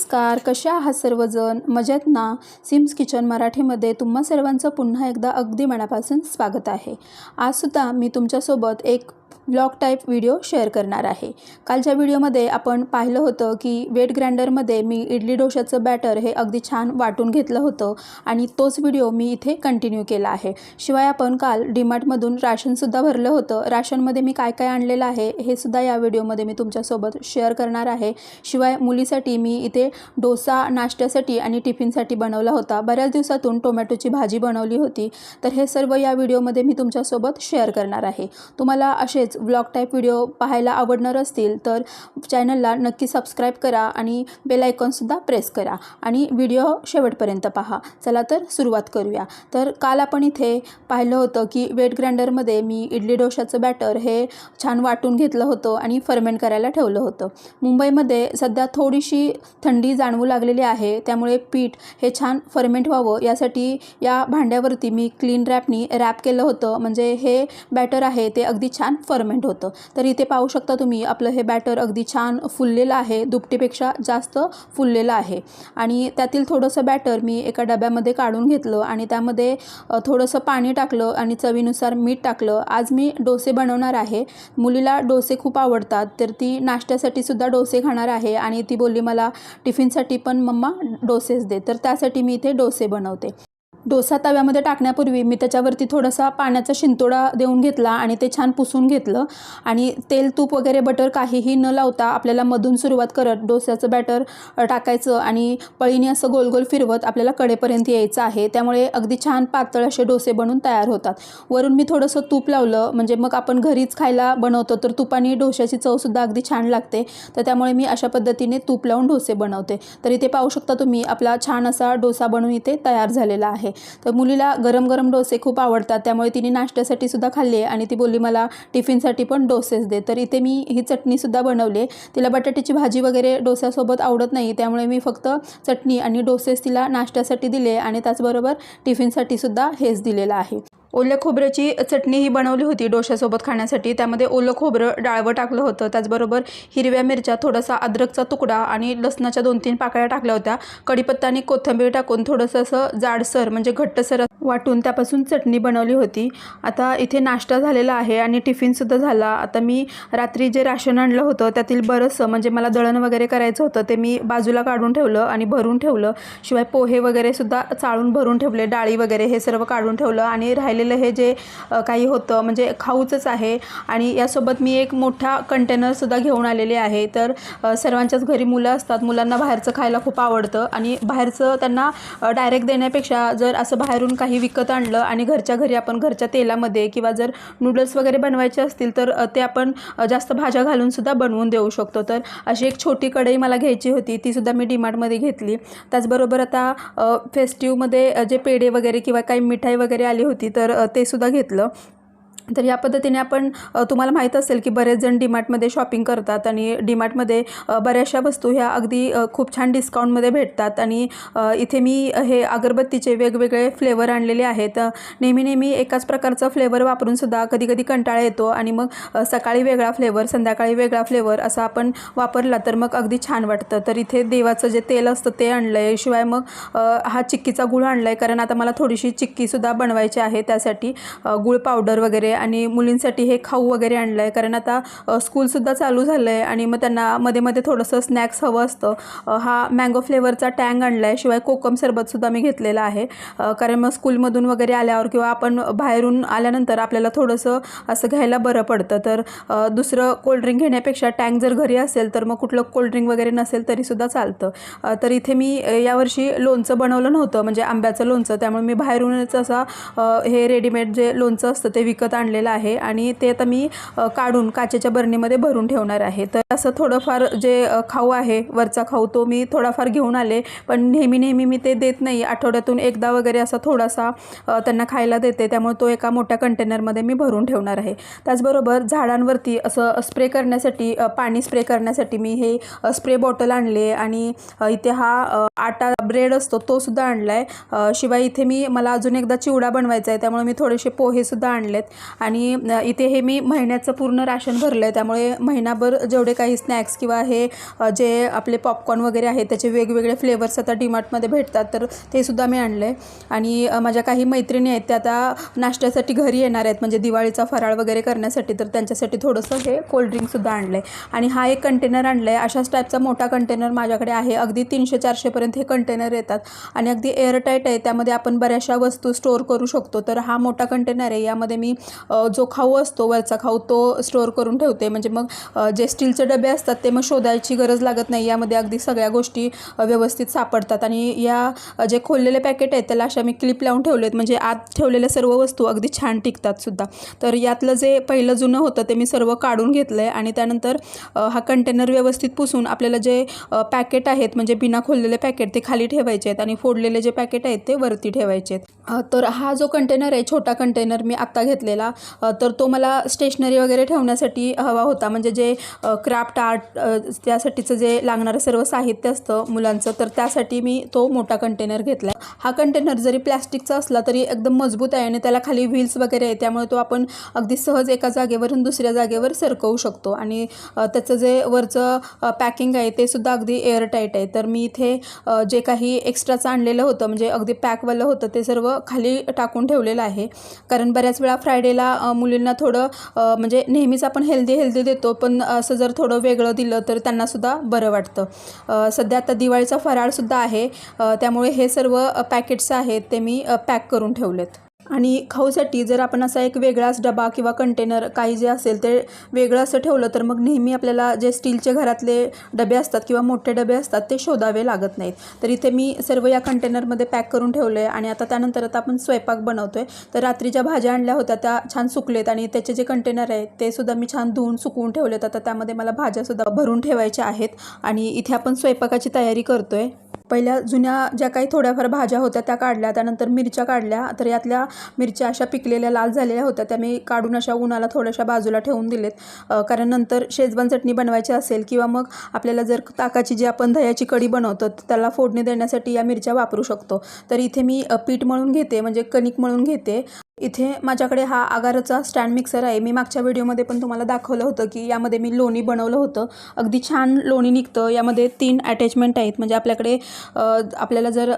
नमस्कार कशा आहात सर्वजण? मजेत ना सिम्स किचन मराठीमध्ये तुम्हा सर्वांचं पुन्हा एकदा अगदी मनापासून स्वागत आहे. आजसुद्धा मी तुमच्यासोबत एक ब्लॉग टाईप व्हिडिओ शेअर करणार आहे. कालच्या व्हिडिओमध्ये आपण पाहिलं होतं की वेट ग्राइंडरमध्ये मी इडली डोशाचं बॅटर हे अगदी छान वाटून घेतलं होतं आणि तोच व्हिडिओ मी इथे कंटिन्यू केला आहे. शिवाय आपण काल डीमार्टमधून राशनसुद्धा भरलं होतं. राशनमध्ये मी काय काय आणलेलं आहे हे सुद्धा या व्हिडिओमध्ये मी तुमच्यासोबत शेअर करणार आहे. शिवाय मुलीसाठी मी इथे डोसा नाश्त्यासाठी आणि टिफिनसाठी बनवला होता. बऱ्याच दिवसातून टोमॅटोची भाजी बनवली होती. तर हे सर्व या व्हिडिओमध्ये मी तुमच्यासोबत शेअर करणार आहे. तुम्हाला असेच ब्लॉग टाईप व्हिडिओ पाहायला आवडणार असतील तर चॅनलला नक्की सबस्क्राईब करा आणि बेल आयकॉनसुद्धा प्रेस करा. आणि व्हिडिओ शेवटपर्यंत पहा. चला तर सुरुवात करूया. तर काल आपण इथे पाहिलं होतं की वेट ग्राइंडरमध्ये मी इडली डोशाचं बॅटर हे छान वाटून घेतलं होतं आणि फर्मेंट करायला ठेवलं होतं. मुंबईमध्ये सध्या थोडीशी थंडी जाणवू लागलेली आहे. त्यामुळे पीठ हे छान फर्मेंट व्हावं यासाठी या भांड्यावरती मी क्लीन रॅपनी रॅप केलं होतं. म्हणजे हे बॅटर आहे ते अगदी छान फर्मेंट होतं. तर इथे पाहू शकता तुम्ही आपलं हे बॅटर अगदी छान फुललेलं आहे दुपटीपेक्षा जास्त फुललेलं आहे. आणि त्यातील थोडंसं बॅटर मी एका डब्यामध्ये काढून घेतलं आणि त्यामध्ये थोडंसं पाणी टाकलं आणि चवीनुसार मीठ टाकलं. आज मी डोसे बनवणार आहे. मुलीला डोसे खूप आवडतात तर ती नाश्त्यासाठी सुद्धा डोसे खाणार आहे आणि ती बोलली मला टिफिनसाठी पण मम्मा डोसेच दे. तर त्यासाठी मी इथे डोसे बनवते. डोसा तव्यामध्ये टाकण्यापूर्वी मी त्याच्यावरती थोडासा पाण्याचा शिंतोडा देऊन घेतला आणि ते छान पुसून घेतलं. आणि तेल तूप वगैरे बटर काहीही न लावता आपल्याला मधून सुरुवात करत डोस्याचं बॅटर टाकायचं आणि पळीने असं गोल गोल फिरवत आपल्याला कडेपर्यंत यायचं आहे. त्यामुळे अगदी छान पातळ असे डोसे बनून तयार होतात. वरून मी थोडंसं तूप लावलं. म्हणजे मग आपण घरीच खायला बनवतो तर तुपाने डोश्याची चवसुद्धा अगदी छान लागते. तर त्यामुळे मी अशा पद्धतीने तूप लावून डोसे बनवते. तर इथे पाहू शकता तुम्ही आपला छान असा डोसा बनवून इथे तयार झालेला आहे. तर मुलीला गरम गरम डोसे खूप आवडतात त्यामुळे तिने नाश्त्यासाठी सुद्धा खाल्ले आणि ती बोलली मला टिफिनसाठी पण डोसेस दे. तर इथे मी ही चटणीसुद्धा बनवली तिला बटाट्याची भाजी वगैरे डोस्यासोबत आवडत नाही त्यामुळे मी फक्त चटणी आणि डोसेस तिला नाश्त्यासाठी दिले आणि त्याचबरोबर टिफिनसाठी सुद्धा हेच दिलेलं आहे. ओल्या खोबऱ्याची चटणी ही बनवली होती डोश्यासोबत खाण्यासाठी. त्यामध्ये ओलं खोबरं डाळवं टाकलं होतं. त्याचबरोबर हिरव्या मिरच्या थोडासा अद्रकचा तुकडा आणि लसणाच्या दोन तीन पाकळ्या टाकल्या होत्या. कढीपत्ता आणि कोथिंबीर टाकून थोडंसं असं जाडसर म्हणजे घट्टसर वाटून त्यापासून चटणी बनवली होती. आता इथे नाश्ता झालेला आहे आणि टिफिनसुद्धा झाला. आता मी रात्री जे राशन आणलं होतं त्यातील बरंचसं म्हणजे मला दळण वगैरे करायचं होतं ते मी बाजूला काढून ठेवलं आणि भरून ठेवलं. शिवाय पोहे वगैरे सुद्धा चाळून भरून ठेवले डाळी वगैरे हे सर्व काढून ठेवलं आणि राहिलेलं हे जे काही होतं म्हणजे खाऊचंच आहे. आणि यासोबत मी एक मोठा कंटेनरसुद्धा घेऊन आलेले आहे. तर सर्वांच्याच घरी मुलं असतात. मुलांना बाहेरचं खायला खूप आवडतं. आणि बाहेरचं त्यांना डायरेक्ट देण्यापेक्षा जर असं बाहेरून काही विकत आणलं आणि घरच्या घरी आपण घरच्या तेलामध्ये किंवा जर नूडल्स वगैरे बनवायचे असतील तर ते आपण जास्त भाज्या घालूनसुद्धा बनवून देऊ शकतो. तर अशी एक छोटी कढई मला घ्यायची होती. तीसुद्धा मी डीमार्टमध्ये घेतली. त्याचबरोबर आता फेस्टिवमध्ये जे पेढे वगैरे किंवा काही मिठाई वगैरे आली होती तर तर ते सुद्धा घेतलं. तर या पद्धतीने आपण तुम्हाला माहीत असेल की बरेच जण डीमार्टमध्ये शॉपिंग करतात आणि डीमार्टमध्ये बऱ्याचशा वस्तू ह्या अगदी खूप छान डिस्काउंटमध्ये भेटतात. आणि इथे मी हे अगरबत्तीचे वेगवेगळे फ्लेवर आणलेले आहेत. नेहमी नेहमी एकाच प्रकारचा फ्लेवर वापरूनसुद्धा कधी कधी कंटाळा येतो आणि मग सकाळी वेगळा फ्लेवर संध्याकाळी वेगळा फ्लेवर असा आपण वापरला तर मग अगदी छान वाटतं. तर इथे देवाचं जे तेल असतं ते आणलं आहे शिवाय मग हा चिक्कीचा गुळ आणला आहे कारण आता मला थोडीशी चिक्कीसुद्धा बनवायची आहे त्यासाठी गुळ पावडर वगैरे आणि मुलींसाठी हे खाऊ वगैरे आणलं आहे कारण आता स्कूलसुद्धा चालू झालं आहे आणि मग त्यांना मध्ये मध्ये थोडंसं स्नॅक्स हवं असतं. हा मँगो फ्लेवरचा टँग आणला आहे शिवाय कोकम सरबतसुद्धा मी घेतलेला आहे. कारण मग स्कूलमधून वगैरे आल्यावर किंवा आपण बाहेरून आल्यानंतर आपल्याला थोडंसं असं घ्यायला बरं पडतं. तर दुसरं कोल्ड्रिंक घेण्यापेक्षा टँक जर घरी असेल तर मग कुठलं कोल्ड्रिंक वगैरे नसेल तरीसुद्धा चालतं. तर इथे मी यावर्षी लोणचं बनवलं नव्हतं. म्हणजे आंब्याचं लोणचं. त्यामुळे मी बाहेरूनच असा हे रेडीमेड जे लोणचं असतं ते विकत आणलेलं आहे आणि ते आता मी काढून काचेच्या बरणीमध्ये भरून ठेवणार आहे. तर असं थोडंफार जे खाऊ आहे वरचा खाऊ तो मी थोडाफार घेऊन आले. पण नेहमी नेहमी मी ते देत नाही. आठवड्यातून एकदा वगैरे असा थोडासा त्यांना खायला देते. त्यामुळे तो एका मोठ्या कंटेनरमध्ये मी भरून ठेवणार आहे. त्याचबरोबर झाडांवरती असं स्प्रे करण्यासाठी पाणी स्प्रे करण्यासाठी मी हे स्प्रे बॉटल आणले. आणि इथे हा आटा ब्रेड असतो तो सुद्धा आणला आहे शिवाय इथे मी मला अजून एकदा चिवडा बनवायचा आहे. त्यामुळे मी थोडेसे पोहेसुद्धा आणलेत. आणि इथे हे मी महिन्याचं पूर्ण राशन भरलं आहे त्यामुळे महिनाभर जेवढे काही स्नॅक्स किंवा हे जे आपले पॉपकॉर्न वगैरे आहेत त्याचे वेगवेगळे फ्लेवर्स आता डीमार्टमध्ये भेटतात तर ते सुद्धा मी आणलं आहे आणि माझ्या काही मैत्रिणी आहेत त्या आता नाश्त्यासाठी घरी येणार आहेत म्हणजे दिवाळीचा फराळ वगैरे करण्यासाठी तर त्यांच्यासाठी थोडंसं हे कोल्ड्रिंकसुद्धा आणलं आहे आणि हा एक कंटेनर आणलं आहे अशाच टाईपचा मोठा कंटेनर माझ्याकडे आहे. अगदी तीनशे चारशेपर्यंत हे कंटेनर येतात. आणि अगदी एअरटाईट आहे. त्यामध्ये आपण बऱ्याचशा वस्तू स्टोअर करू शकतो. तर हा मोठा कंटेनर आहे. यामध्ये मी जो खाऊ असतो वरचा खाऊ तो स्टोअर करून ठेवते. म्हणजे मग जे स्टीलचे डबे असतात ते मग शोधायची गरज लागत नाही. यामध्ये अगदी सगळ्या गोष्टी व्यवस्थित सापडतात. आणि या जे खोललेले पॅकेट आहेत त्याला अशा मी क्लिप लावून ठेवलेत म्हणजे आत ठेवलेल्या सर्व वस्तू अगदी छान टिकतात सुद्धा. तर यातलं जे पहिलं जुनं होतं ते मी सर्व काढून घेतलं आहे आणि त्यानंतर हा कंटेनर व्यवस्थित पुसून आपल्याला जे पॅकेट आहेत म्हणजे बिना खोललेले पॅकेट ते खाली ठेवायचे आहेत. आणि फोडलेले जे पॅकेट आहेत ते वरती ठेवायचे आहेत. तर हा जो कंटेनर आहे छोटा कंटेनर मी आत्ता घेतलेला. होता तर तो मला स्टेशनरी वगैरे ठेवण्यासाठी हवा होता. म्हणजे जे क्राफ्ट आर्ट त्यासाठीचं जे लागणारं सर्व साहित्य असतं मुलांचं तर त्यासाठी मी तो मोठा कंटेनर घेतला हा कंटेनर जरी प्लॅस्टिकचा असला तरी एकदम मजबूत आहे आणि त्याला खाली व्हील्स वगैरे आहे. त्यामुळे तो आपण अगदी सहज एका जागेवरून दुसऱ्या जागेवर सरकवू शकतो. आणि त्याचं जे वरचं पॅकिंग आहे ते सुद्धा अगदी एअरटाईट आहे. तर मी इथे जे काही एक्स्ट्राचं आणलेलं होतं म्हणजे अगदी पॅकवालं होतं ते सर्व खाली टाकून ठेवलेलं आहे. कारण बऱ्याच वेळा फ्रायडेला आपल्याला मुलींना थोडं म्हणजे नेहमीच आपण हेल्दी हेल्दी देतो पण असं जर थोडं वेगळं दिलं तर त्यांनासुद्धा बरं वाटतं. सध्या आता दिवाळीचा फराळसुद्धा आहे. त्यामुळे हे सर्व पॅकेट्स आहेत ते मी पॅक करून ठेवलेत. आणि खाऊसाठी जर आपण असा एक वेगळाच डबा किंवा कंटेनर काही जे असेल ते वेगळं असं ठेवलं तर मग नेहमी आपल्याला जे स्टीलचे घरातले डबे असतात किंवा मोठे डबे असतात ते शोधावे लागत नाहीत. तर इथे मी सर्व या कंटेनरमध्ये पॅक करून ठेवलं आहे आणि आता त्यानंतर आता आपण स्वयंपाक बनवतो आहे तर रात्री ज्या भाज्या आणल्या होत्या त्या छान सुकलेत आणि त्याचे जे कंटेनर आहेत ते सुद्धा मी छान धुवून सुकवून ठेवलेत. आता त्यामध्ये मला भाज्यासुद्धा भरून ठेवायच्या आहेत आणि इथे आपण स्वयंपाकाची तयारी करतो आहे पहिल्या जुन्या ज्या काही थोड्याफार भाज्या होत्या त्या काढल्या. त्यानंतर मिरच्या काढल्या. तर यातल्या मिरच्या अशा पिकलेल्या लाल झालेल्या होत्या. त्या मी काढून अशा उन्हाला थोड्याशा बाजूला ठेवून दिलेत. कारण नंतर शेजवान चटणी बनवायची असेल किंवा मग आपल्याला जर ताकाची जी आपण दह्याची कढी बनवतो तर त्याला फोडणी देण्यासाठी या मिरच्या वापरू शकतो. तर इथे मी पीठ मळून घेते म्हणजे कणिक मळून घेते. इथे माझ्याकडे हा आगाराचा स्टँड मिक्सर आहे. मी मागच्या व्हिडिओमध्ये पण तुम्हाला दाखवलं होतं की यामध्ये मी लोणी बनवलं होतं. अगदी छान लोणी निघतं. यामध्ये तीन अटॅचमेंट आहेत. म्हणजे आपल्याकडे आपल्याला जर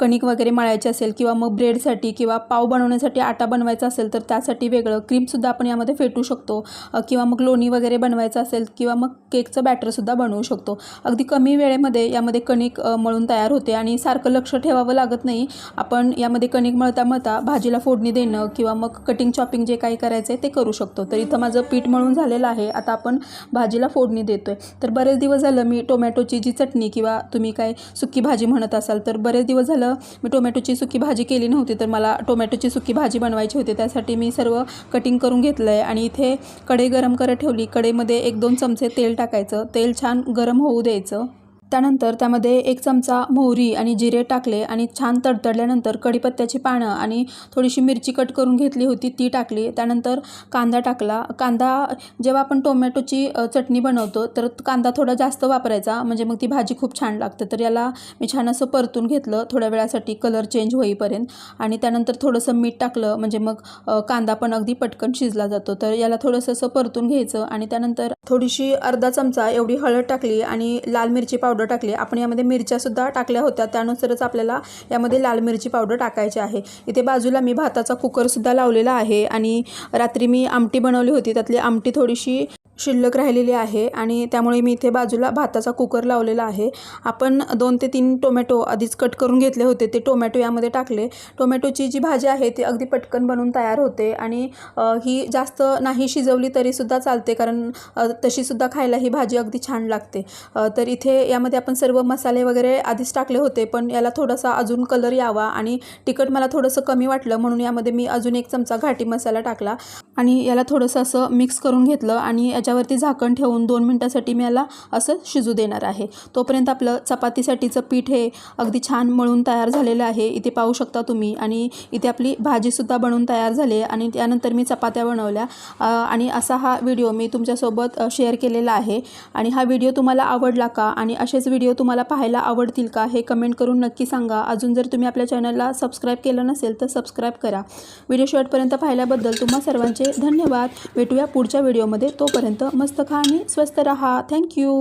कणिक वगैरे मळायची असेल किंवा मग ब्रेडसाठी किंवा पाव बनवण्यासाठी आटा बनवायचा असेल तर त्यासाठी वेगळं. क्रीमसुद्धा आपण यामध्ये फेटू शकतो. किंवा मग लोणी वगैरे बनवायचं असेल किंवा मग केकचं बॅटरसुद्धा बनवू शकतो. अगदी कमी वेळेमध्ये यामध्ये कणिक मळून तयार होते आणि सारखं लक्ष ठेवावं लागत नाही. आपण यामध्ये कणिक मळता मळता भाजीला फोडणी देणं किंवा मग कटिंग चॉपिंग जे काही करायचं आहे ते करू शकतो. तर इथं माझं पीठ मळून झालेलं आहे. आता आपण भाजीला फोडणी देतो आहे तर बरेच दिवस झालं मी टोमॅटोची जी चटणी किंवा तुम्ही काय सुकी भाजी म्हणत असाल तर बरेच दिवस झालं मी टोमॅटोची सुकी भाजी केली नव्हती तर मला टोमॅटोची सुकी भाजी बनवायची होती. त्यासाठी मी सर्व कटिंग करून घेतलं आहे आणि इथे कढई गरम करत ठेवली. कढईमध्ये एक दोन चमचे तेल टाकायचं. तेल छान गरम होऊ द्यायचं. त्यानंतर त्यामध्ये एक चमचा मोहरी आणि जिरे टाकले आणि छान तडतडल्यानंतर कढीपत्त्याची पानं आणि थोडीशी मिरची कट करून घेतली होती ती टाकली. त्यानंतर कांदा टाकला. कांदा जेव्हा आपण टोमॅटोची चटणी बनवतो तर कांदा थोडा जास्त वापरायचा म्हणजे मग ती भाजी खूप छान लागते. तर याला मी छान असं परतून घेतलं थोड्या वेळासाठी कलर चेंज होईपर्यंत. आणि त्यानंतर थोडंसं मीठ टाकलं म्हणजे मग कांदा पण अगदी पटकन शिजला जातो. तर याला थोडंसं असं परतून घ्यायचं आणि त्यानंतर थोडीशी अर्धा चमचा एवढी हळद टाकली आणि लाल मिरची पावडर टाकली आपण यामध्ये मिरच्यासुद्धा टाकल्या होत्या. त्यानुसारच आपल्याला यामध्ये लाल मिरची पावडर टाकायची आहे. इथे बाजूला मी भाताचा कुकरसुद्धा लावलेला आहे आणि रात्री मी आमटी बनवली होती. त्यातली आमटी थोडीशी शिल्लक राहिलेली आहे आणि त्यामुळे मी इथे बाजूला भाताचा कुकर लावलेला आहे. आपण दोन ते तीन टोमॅटो आधीच कट करून घेतले होते. ते टोमॅटो यामध्ये टाकले. टोमॅटोची जी भाजी आहे ती अगदी पटकन बनून तयार होते आणि ही जास्त नाही शिजवली तरीसुद्धा चालते कारण तशीसुद्धा खायला ही भाजी अगदी छान लागते. तर इथे यामध्ये आपण सर्व मसाले वगैरे आधीच टाकले होते पण याला थोडासा अजून कलर यावा आणि तिखट मला थोडंसं कमी वाटलं म्हणून यामध्ये मी अजून एक चमचा घाटी मसाला टाकला आणि याला थोडंसं असं मिक्स करून घेतलं आणि ह्याच्यावरती झाकण ठेवून दोन मिनटासाठी मी याला असं शिजू देणार आहे. तोपर्यंत आपलं चपातीसाठीचं पीठ हे अगदी छान मळून तयार झालेलं आहे. इथे पाहू शकता तुम्ही. आणि इथे आपली भाजीसुद्धा बनवून तयार झाली आहे. आणि त्यानंतर मी चपात्या बनवल्या. आणि असा हा व्हिडिओ मी तुमच्यासोबत शेअर केलेला आहे. आणि हा व्हिडिओ तुम्हाला आवडला का? आणि असेच व्हिडिओ तुम्हाला पाहायला आवडतील का? हे कमेंट करून नक्की सांगा. अजून जर तुम्ही आपल्या चॅनलला सबस्क्राईब केलं नसेल तर सबस्क्राईब करा. व्हिडिओ शेवटपर्यंत पाहिल्याबद्दल तुम्हा सर्वांचे धन्यवाद. भेटूया पुढच्या व्हिडिओमध्ये. तोपर्यंत तोपर्यंत मस्त खा आणि स्वस्त रहा. थँक्यू